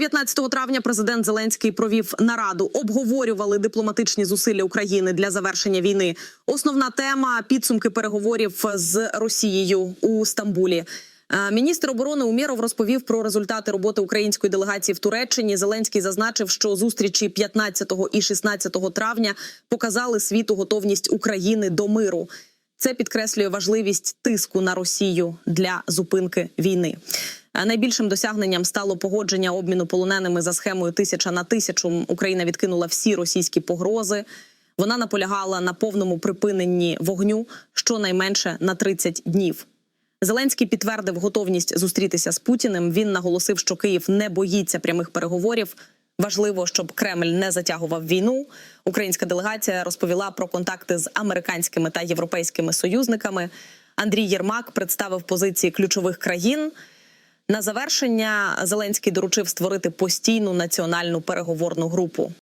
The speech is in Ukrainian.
19 травня президент Зеленський провів нараду. Обговорювали дипломатичні зусилля України для завершення війни. Основна тема підсумки переговорів з Росією у Стамбулі. Е, Міністр оборони Умєров розповів про результати роботи української делегації в Туреччині. Зеленський зазначив, що зустрічі 15 і 16 травня показали світу готовність України до миру. Це підкреслює важливість тиску на Росію для зупинки війни. Найбільшим досягненням стало погодження обміну полоненими за схемою тисяча на тисячу. Україна відкинула всі російські погрози. Вона наполягала на повному припиненні вогню щонайменше на 30 днів. Зеленський підтвердив готовність зустрітися з Путіним. Він наголосив, що Київ не боїться прямих переговорів. Важливо, щоб Кремль не затягував війну. Українська делегація розповіла про контакти з американськими та європейськими союзниками. Андрій Єрмак представив позиції ключових країн. На завершення Зеленський доручив створити постійну національну переговорну групу.